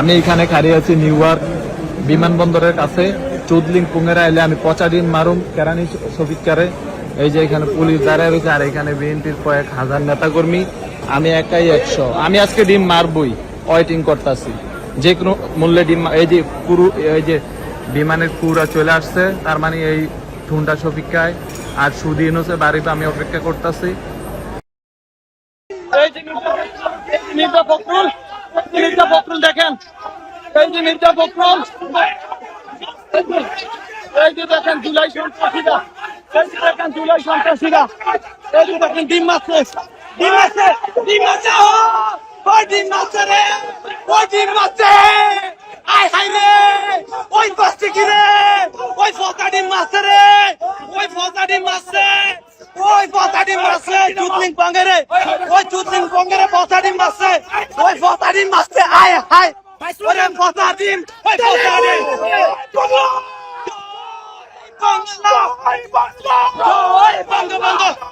আমি এখানে খাড়িয়ে আছি নিউ ইয়র্ক বিমানবন্দরের কাছে। চুদলিং পুঙ্গেরা এলে আমি পচা ডিম মারুম, কেরানি কারে। এই যে এখানে পুলিশ দাঁড়ায় রয়েছে, আর এখানে বিএনপির কয়েক হাজার নেতা কর্মী আমি একাই একশো। আমি আজকে ডিম মারবই ওয়েটিং করতেছি। যে কোনো মূল্যে ডিম এই যে পুরো এই যে বিমানের কুড়া চলে আসছে, তার মানে এই ঠুনটা শফিকায় আর সুদিন হচ্ছে বাড়িতে আমি অপেক্ষা করতেছি। মির্জা- ফখরুল দেখেন। এই যে মির্জা ফখরুল। এই যে- দেখেন জুলাই সন্ত্রাসীরা। এই যে দেখেন জুলাই সন্ত্রাসীরা। এই যে দেখেন ডিম মারছে ডিম মারছে ডিম মারছে ও ডিম মারছে রে? ও ডিম মারছে আয় হাই রে ওই বাসছে কি রে ওই ফোকা ডিম মারছে রে ওই ফোকা ডিম মারছে ওই ফোকা ডিম মারছে চুতলিং পাঙ্গেরে ওই চুদিন বঙ্গের ফোকা ডিম মারছে ওই ফোকা ডিম আয় হায়। ওরে ফোকা ডিম ওই ফোকা ডিম। বাংলা বাংলা। বাংলা।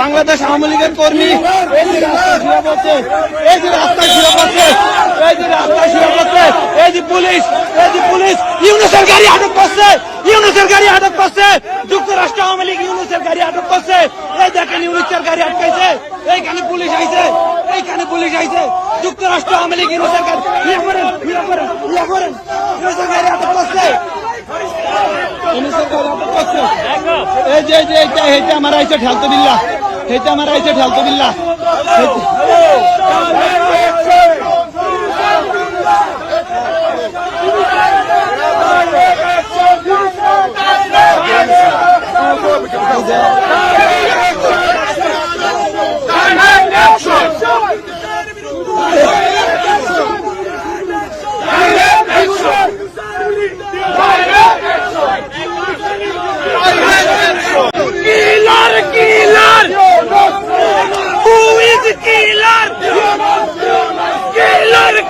বাংলাদেশ আওয়ামী লীগের কর্মী। করছে যুক্তরাষ্ট্র আওয়ামী লীগ ইউনুসের করছে। এই এইখানে পুলিশ এইখানে পুলিশ যুক্তরাষ্ট্র করেন করেন করেন গাড়ি আটক করছে ইউনুসের গাড়ি আটক করছে এই যে যে আমার আইসে বিল্লা। এইটা আমার আইসে ঠেলতো বিল্লা।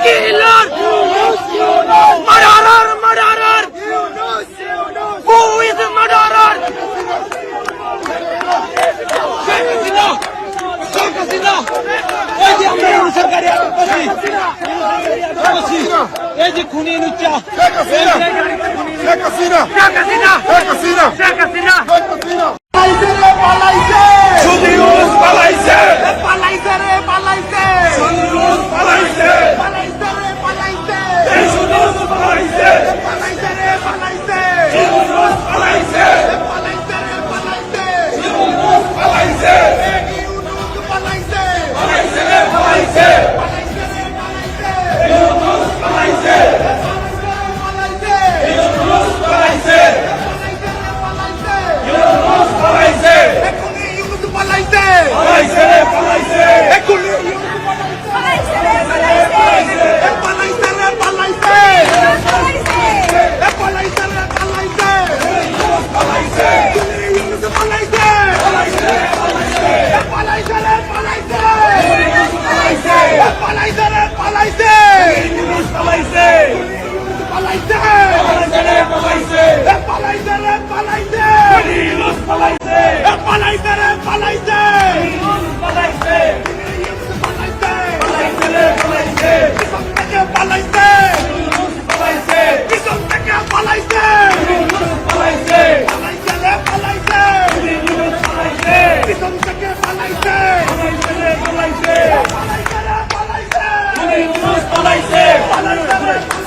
Killer! Murderer, murderer! Who is the murderer? Sheikh Hasina! Sheikh Hasina! এই যে আমরা করছি করছি। এই যে খুনি নুচ্চা! Sheikh Hasina! Sheikh Hasina Sheikh Hasina! Sheikh Hasina Sheikh Hasina! পালাইছে পালাইছে! পালাইছে। পুলিশ পালাইছে। পালাইছে।